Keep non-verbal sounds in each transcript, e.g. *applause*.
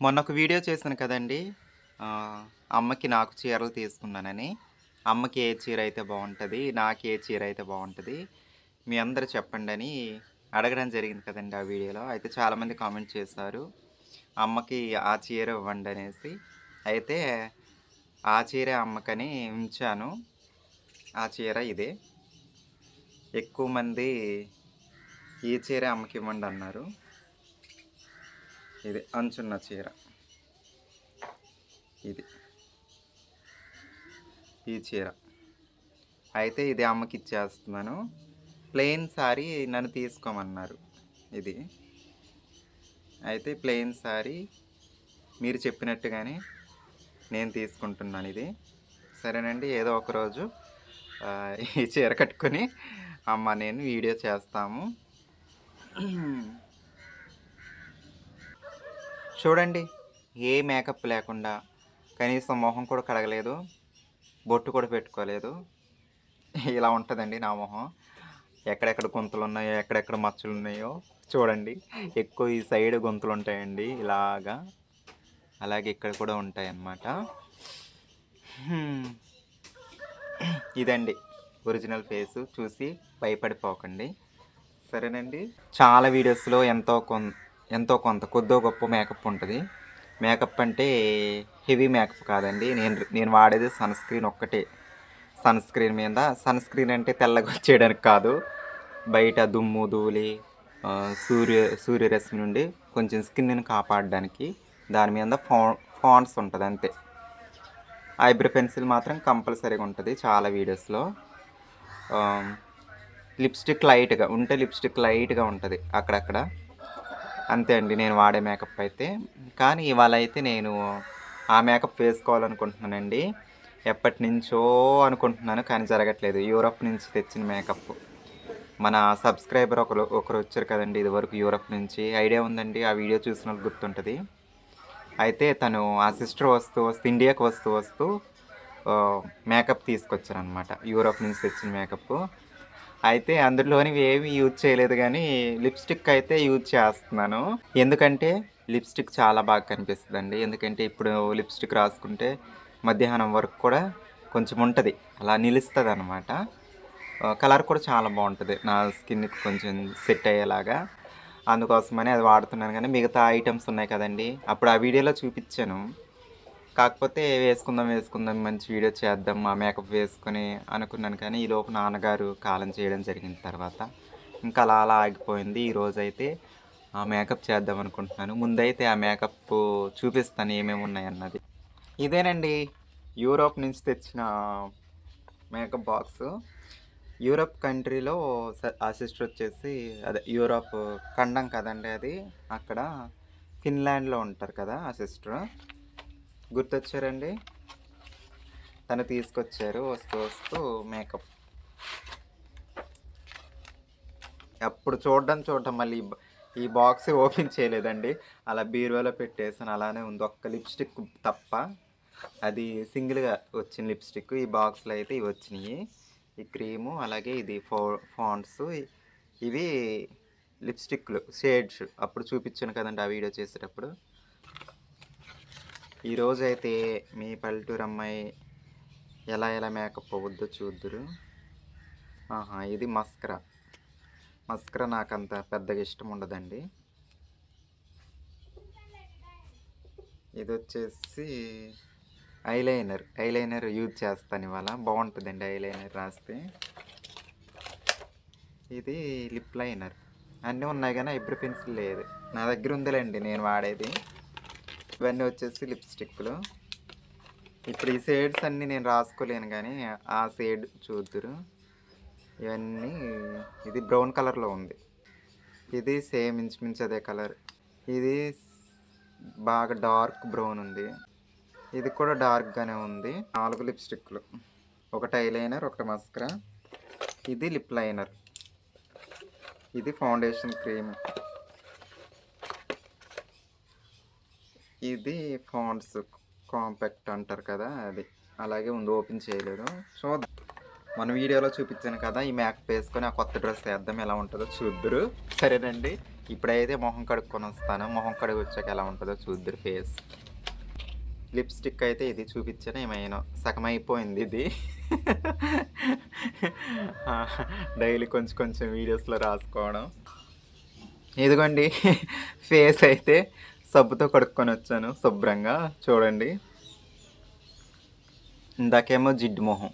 మొన్న ఒక వీడియో చేశాను కదండి. అమ్మకి నాకు చీరలు తీసుకున్నానని అమ్మకి ఏ చీర అయితే బాగుంటుంది నాకు ఏ చీర అయితే బాగుంటుంది మీ అందరు చెప్పండి అని అడగడం జరిగింది కదండి ఆ వీడియోలో. అయితే చాలామంది కామెంట్ చేశారు అమ్మకి ఆ చీర ఇవ్వండి అనేసి. అయితే ఆ చీర అమ్మకని ఉంచాను. ఆ చీర ఇదే. ఎక్కువ మంది ఈ చీర అమ్మకి ఇవ్వండి అన్నారు. ఇది అంచున్న చీర. ఇది. ఈ చీర. అయితే ఇది అమ్మకి ఇచ్చేస్తున్నాను. ప్లెయిన్ సారీ నన్ను తీసుకోమన్నారు. ఇది. అయితే ప్లెయిన్ సారీ మీరు చెప్పినట్టుగానే నేను తీసుకుంటున్నాను ఇది. సరేనండి ఏదో ఒకరోజు ఈ చీర కట్టుకొని అమ్మ నేను వీడియో చేస్తాము. చూడండి ఏ మేకప్ లేకుండా కనీసం మొహం కూడా కడగలేదు బొట్టు కూడా పెట్టుకోలేదు. ఇలా ఉంటుందండి నా మొహం. ఎక్కడెక్కడ గుంతలు ఉన్నాయో ఎక్కడెక్కడ మచ్చలు ఉన్నాయో చూడండి. ఎక్కువ ఈ సైడ్ గొంతులు ఉంటాయండి ఇలాగా. అలాగే ఇక్కడ కూడా ఉంటాయి అన్నమాట ఇదండి ఒరిజినల్ ఫేస్. చూసి భయపడిపోకండి. సరేనండి? చాలా వీడియోస్లో ఎంతో కొంత ఎంతో కొంత కొద్దో గొప్ప మేకప్ ఉంటుంది. మేకప్ అంటే హెవీ మేకప్ కాదండి. నేను నేను వాడేది సన్ స్క్రీన్ ఒక్కటే. సన్ స్క్రీన్ మీద సన్ స్క్రీన్ అంటే తెల్లగా *laughs* వచ్చేయడానికి కాదు. బయట దుమ్ము ధూళి సూర్య సూర్యరశ్మి నుండి కొంచెం స్కిన్ని కాపాడడానికి దాని మీద ఫో ఫాన్స్ ఉంటుంది అంతే. ఐబ్రో పెన్సిల్ మాత్రం కంపల్సరీగా ఉంటుంది చాలా వీడియోస్లో. లిప్స్టిక్ లైట్గా ఉంటే లిప్స్టిక్ లైట్గా ఉంటుంది అక్కడక్కడ. అంతే అండి నేను వాడే మేకప్ అయితే. కానీ ఇవాళ అయితే నేను ఆ మేకప్ వేసుకోవాలనుకుంటున్నానండి. ఎప్పటి నుంచో అనుకుంటున్నాను కానీ జరగట్లేదు. యూరప్ నుంచి తెచ్చిన మేకప్ మన సబ్స్క్రైబర్ ఒకరు ఒకరు వచ్చారు కదండి ఇదివరకు యూరప్ నుంచి. ఐడియా ఉందండి ఆ వీడియో చూసిన వాళ్ళకి గుర్తుంటుంది. అయితే తను ఆ సిస్టర్ వస్తూ వస్తూ ఇండియాకు వస్తూ వస్తూ మేకప్ తీసుకొచ్చారనమాట యూరప్ నుంచి తెచ్చిన మేకప్ అయితే అందులోనివి ఏమి యూజ్ చేయలేదు కానీ లిప్స్టిక్ అయితే యూజ్ చేస్తున్నాను. ఎందుకంటే లిప్స్టిక్ చాలా బాగా కనిపిస్తుంది అండి ఎందుకంటే ఇప్పుడు లిప్స్టిక్ రాసుకుంటే మధ్యాహ్నం వరకు కూడా కొంచెం ఉంటుంది. అలా నిలుస్తుంది అనమాట కలర్ కూడా చాలా బాగుంటుంది. నా స్కిన్కి కొంచెం సెట్ అయ్యేలాగా. అందుకోసమని అది వాడుతున్నాను. కానీ మిగతా ఐటమ్స్ ఉన్నాయి కదండి. అప్పుడు ఆ వీడియోలో చూపించాను. కాకపోతే వేసుకుందాం వేసుకుందాం మంచి వీడియో చేద్దాం ఆ మేకప్ వేసుకొని అనుకున్నాను కానీ ఈ లోపు నాన్నగారు కాలం చేయడం జరిగిన తర్వాత ఇంకా అలా అలా ఆగిపోయింది. ఈరోజైతే ఆ మేకప్ చేద్దాం అనుకుంటున్నాను. ముందైతే ఆ మేకప్ చూపిస్తాను ఏమేమి ఉన్నాయన్నది ఇదేనండి యూరోప్ నుంచి తెచ్చిన మేకప్ బాక్స్ యూరోప్ కంట్రీలో స- ఆ సిస్టర్ వచ్చేసి అదే యూరోప్ ఖండం కదండి అది. అక్కడ ఫిన్లాండ్లో ఉంటారు కదా ఆ సిస్టర్ గుర్తొచ్చారండి? తను తీసుకొచ్చారు వస్తూ వస్తూ మేకప్. అప్పుడు చూడడం చూడటం మళ్ళీ ఈ ఈ బాక్స్ ఓపెన్ చేయలేదండి. అలా బీరువాలో పెట్టేసాను అలానే ఉంది. ఒక్క లిప్స్టిక్ తప్ప. అది సింగిల్గా వచ్చిన లిప్స్టిక్ ఈ బాక్స్లో అయితే ఇవి వచ్చినాయి. ఈ క్రీము అలాగే ఇది ఫో ఫాంట్స్ ఇవి లిప్స్టిక్లు షేడ్స్. అప్పుడు చూపించాను కదండి ఆ వీడియో చేసేటప్పుడు. ఈరోజు అయితే మీ పల్లెటూరు అమ్మాయి ఎలా ఎలా మేకప్ అవ్వద్దో చూద్దురు. ఆహా ఇది మస్కరా. మస్కరా నాకు అంత పెద్దగా ఇష్టం ఉండదండి. ఇది వచ్చేసి ఐలైనర్. ఐలైనర్ యూజ్ చేస్తాను ఇవాళ. బాగుంటుందండి ఐలైనర్ రాస్తే. ఇది లిప్ లైనర్. అన్నీ ఉన్నాయి కానీ ఐబ్రో పెన్సిల్ లేదు. నా దగ్గర ఉందిలేండి నేను వాడేది. ఇవన్నీ వచ్చేసి లిప్స్టిక్లు. ఇప్పుడు ఈ షేడ్స్ అన్నీ నేను రాసుకోలేను కానీ ఆ షేడ్ చూద్దురు. ఇవన్నీ ఇది బ్రౌన్ కలర్లో ఉంది. ఇది సేమ్ ఇంచుమించు అదే కలర్. ఇది బాగా డార్క్ బ్రౌన్ ఉంది. ఇది కూడా డార్క్గానే ఉంది. నాలుగు లిప్స్టిక్లు. ఒకటి ఐలైనర్ ఒకటి మస్కరా. ఇది లిప్ లైనర్. ఇది ఫౌండేషన్ క్రీమ్. ఇది ఫాంట్స్ కాంపాక్ట్ అంటారు కదా అది. అలాగే ఉంది ఓపెన్ చేయలేదు. సో మన వీడియోలో చూపించాను కదా ఈ మేకప్ వేసుకొని ఆ కొత్త డ్రెస్ వేద్దాం ఎలా ఉంటుందో చూద్దరు. సరేనండి. ఇప్పుడైతే మొహం కడుక్కొని వస్తాను. మొహం కడుగు వచ్చాక ఎలా ఉంటుందో చూద్దరు ఫేస్. లిప్స్టిక్ అయితే ఇది చూపించాను ఏమైనా సగం అయిపోయింది ఇది డైలీ కొంచెం కొంచెం వీడియోస్లో రాసుకోవడం. ఇదిగోండి. ఫేస్ అయితే సబ్బుతో కడుక్కొని వచ్చాను శుభ్రంగా. చూడండి. ఇందాకేమో జిడ్డు మొహం.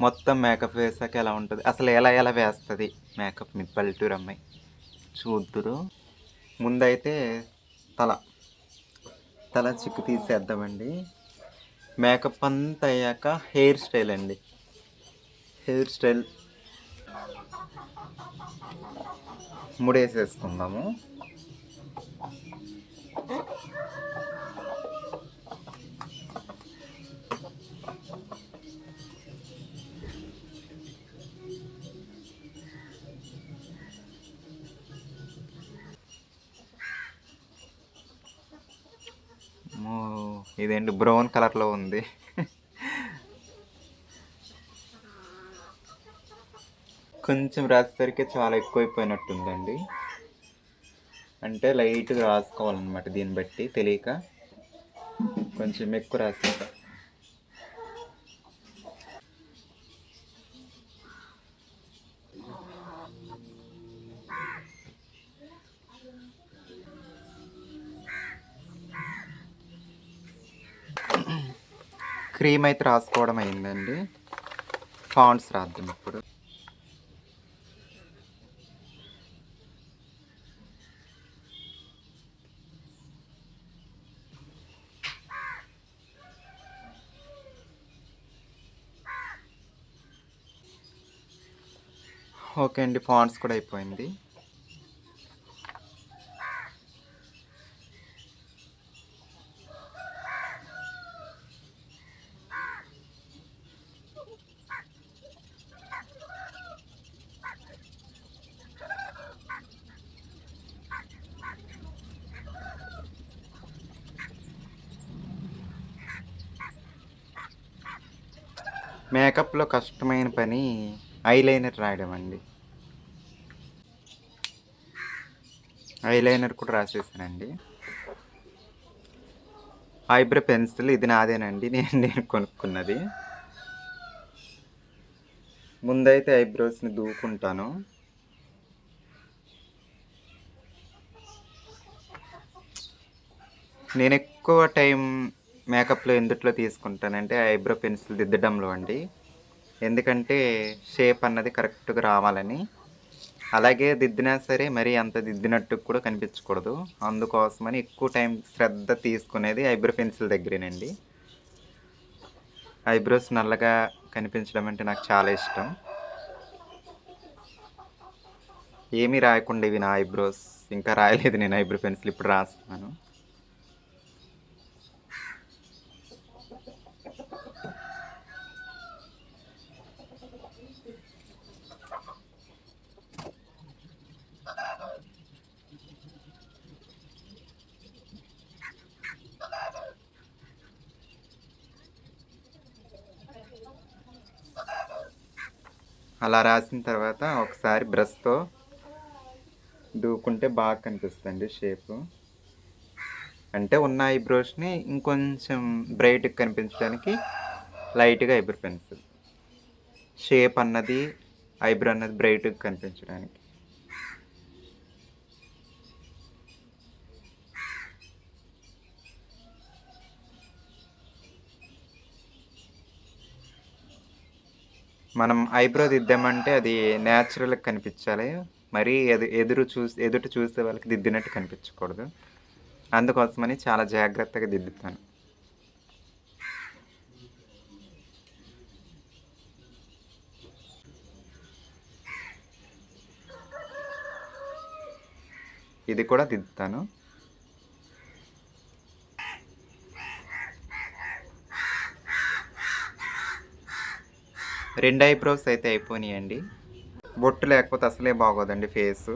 మొత్తం మేకప్ వేసాక ఎలా ఉంటుంది? అసలు ఎలా ఎలా వేస్తుంది? మేకప్ మీ పల్లెటూరు అమ్మాయి చూద్దురు. ముందైతే తల. తల చిక్కు తీసేద్దామండి. మేకప్ అంతా అయ్యాక హెయిర్ స్టైల్ అండి. Hair style. ముడేసేసుకుందాము. ఇదేంటి బ్రౌన్ కలర్లో ఉంది. కొంచెం రాసేసరికి చాలా ఎక్కువైపోయినట్టుందండి. అంటే లైట్గా రాసుకోవాలన్నమాట దీన్ని బట్టి తెలియక. కొంచెం ఎక్కువ రాసేసా క్రీమ్ అయితే రాసుకోవడం అయిందండి. ఫాంట్స్ రాద్దాం ఇప్పుడు. ఓకే అండి ఫాంట్స్ కూడా అయిపోయింది. మేకప్లో కష్టమైన పని ఐలైనర్ రాయడం అండి. ఐలైనర్ కూడా రాసేసానండి. ఐబ్రో పెన్సిల్ ఇది నాదేనండి. *laughs* నేను నేను కొనుక్కున్నది. ముందైతే ఐబ్రోస్ని దూకుంటాను. నేను ఎక్కువ టైం మేకప్లో ఎందుట్లో తీసుకుంటానంటే ఐబ్రో పెన్సిల్ దిద్దడంలో అండి. ఎందుకంటే షేప్ అన్నది కరెక్ట్గా రావాలని. అలాగే దిద్దినా సరే మరీ అంత దిద్దినట్టు కూడా కనిపించకూడదు. అందుకోసమని ఎక్కువ టైం శ్రద్ధ తీసుకునేది ఐబ్రో పెన్సిల్ దగ్గరేనండి. ఐబ్రోస్ నల్లగా కనిపించడం అంటే నాకు చాలా ఇష్టం. ఏమీ రాయకుండా ఇవి నా ఐబ్రోస్. ఇంకా రాయలేదు నేను ఐబ్రో పెన్సిల్ ఇప్పుడు రాస్తున్నాను. అలా రాసిన తర్వాత ఒకసారి బ్రష్తో దూకుంటే బాగా కనిపిస్తుంది షేపు. అంటే ఉన్న ఐబ్రోస్ని ఇంకొంచెం బ్రైట్గా కనిపించడానికి లైట్గా ఐబ్రో పెన్సిల్. షేప్ అన్నది ఐబ్రో అన్నది బ్రైట్గా కనిపించడానికి. మనం ఐబ్రో దిద్దామంటే అది న్యాచురల్గా కనిపించాలి. మరీ ఎదు ఎదురు చూసి ఎదుట చూసే వాళ్ళకి దిద్దినట్టు కనిపించకూడదు. అందుకోసమని చాలా జాగ్రత్తగా దిద్దుతాను. ఇది కూడా దిద్దుతాను. రెండు ఐబ్రోస్ అయితే అయిపోయినాయండి బొట్టు లేకపోతే అసలే బాగోదండి ఫేస్.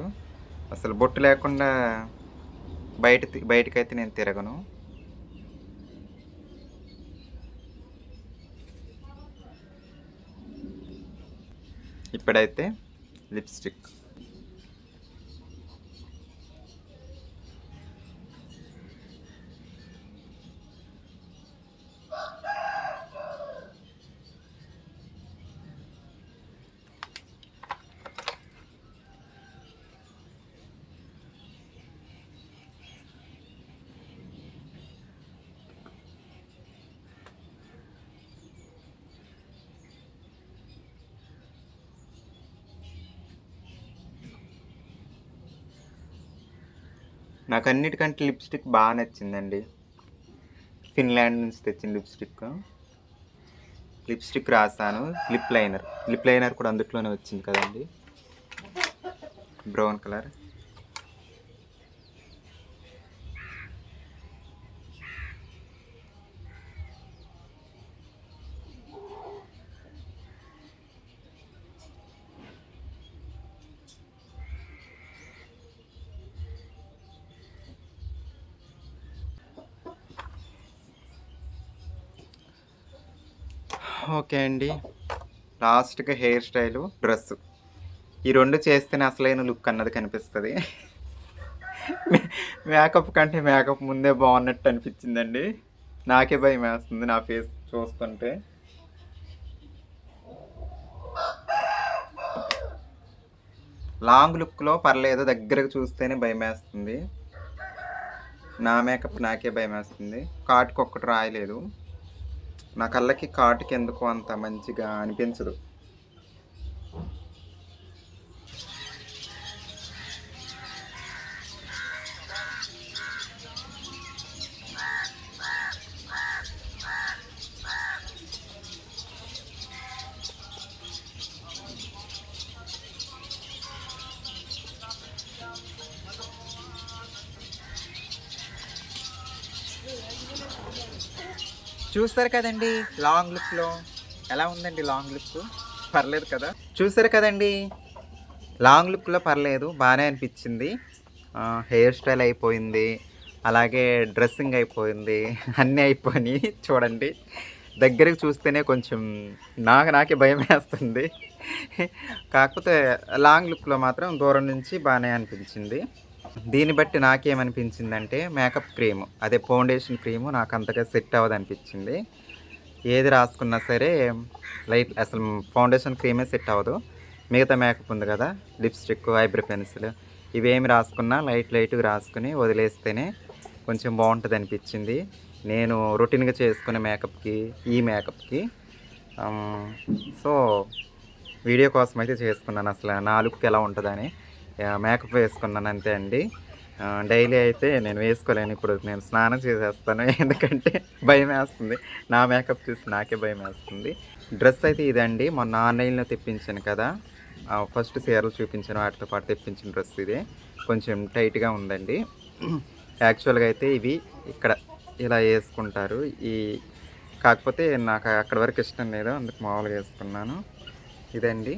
అసలు బొట్టు లేకుండా బయట బయటకైతే నేను తిరగను. ఇప్పుడైతే లిప్స్టిక్. నాకు అన్నిటికంటే లిప్స్టిక్ బాగా నచ్చిందండి. ఫిన్లాండ్ నుంచి తెచ్చిన లిప్స్టిక్. లిప్స్టిక్ రాసాను. Lip liner. లిప్ లైనర్ కూడా అందుట్లోనే వచ్చింది కదండి. Brown colour. ఓకే అండి. లాస్ట్గా హెయిర్ స్టైలు డ్రెస్. ఈ రెండు చేస్తేనే అసలైన లుక్ అన్నది కనిపిస్తుంది. మేకప్ కంటే మేకప్ ముందే బాగున్నట్టు అనిపించిందండి. నాకే భయం వేస్తుంది నా ఫేస్ చూస్తుంటే. లాంగ్ లుక్లో పర్లేదు దగ్గరకు చూస్తేనే భయం వేస్తుంది. నా మేకప్ నాకే భయం వేస్తుంది. కాటుకు ఒక్కటి రాయలేదు. నా కళ్ళకి కాటుకి ఎందుకు అంత మంచిగా అనిపించదు. చూస్తారు కదండి. లాంగ్ లుక్లో ఎలా ఉందండి లాంగ్ లుక్ పర్లేదు కదా. చూసారు కదండి. లాంగ్ లుక్లో పర్లేదు బాగానే అనిపించింది. హెయిర్ స్టైల్ అయిపోయింది. అలాగే డ్రెస్సింగ్ అయిపోయింది. *laughs* అన్నీ అయిపోయినాయి చూడండి. దగ్గరికి చూస్తేనే కొంచెం నాకు నాకే భయం వేస్తుంది. *laughs* కాకపోతే లాంగ్ లుక్లో మాత్రం దూరం నుంచి బాగానే అనిపించింది. దీన్ని బట్టి నాకేమనిపించిందంటే మేకప్ క్రీమ్. అదే ఫౌండేషన్ క్రీము నాకు అంతగా సెట్ అవ్వదు అనిపించింది ఏది రాసుకున్నా సరే లైట్ అసలు ఫౌండేషన్ క్రీమే సెట్ అవ్వదు. మిగతా మేకప్ ఉంది కదా లిప్స్టిక్ ఐబ్రో పెన్సిల్ ఇవేమి రాసుకున్నా లైట్ లైట్గా రాసుకుని వదిలేస్తేనే కొంచెం బాగుంటుంది అనిపించింది నేను రొటీన్గా చేసుకునే మేకప్కి ఈ మేకప్కి సో వీడియో కోసం అయితే చేసుకున్నాను. అసలు నా లుక్ ఎలా ఉంటుందని మేకప్ వేసుకున్నాను అంతే అండి. డైలీ అయితే నేను వేసుకోలేను ఇప్పుడు నేను స్నానం చేసేస్తాను. *laughs* ఎందుకంటే భయం వేస్తుంది. నా మేకప్ చూసి నాకే భయం వేస్తుంది. డ్రెస్ అయితే ఇదండి. మొన్న ఆన్లైన్లో తెప్పించాను కదా. ఫస్ట్ చీరలు చూపించాను వాటితో పాటు తెప్పించిన డ్రెస్ ఇదే. కొంచెం టైట్గా ఉందండి. యాక్చువల్గా అయితే ఇవి ఇక్కడ ఇలా వేసుకుంటారు. ఈ కాకపోతే నాకు అక్కడి వరకు ఇష్టం లేదు అందుకు మామూలుగా వేసుకున్నాను. ఇదండి.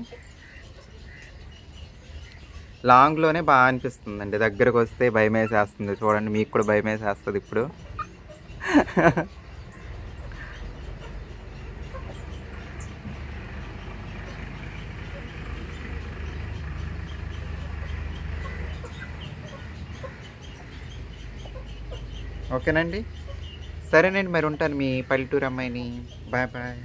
లాంగ్లోనే బాగా అనిపిస్తుంది అండి దగ్గరకు వస్తే భయం వేసేస్తుంది చూడండి మీకు కూడా భయం వేసేస్తుంది ఇప్పుడు. ఓకేనండి. సరేనండి మరి ఉంటాను మీ పల్లెటూరు అమ్మాయిని. Bye bye.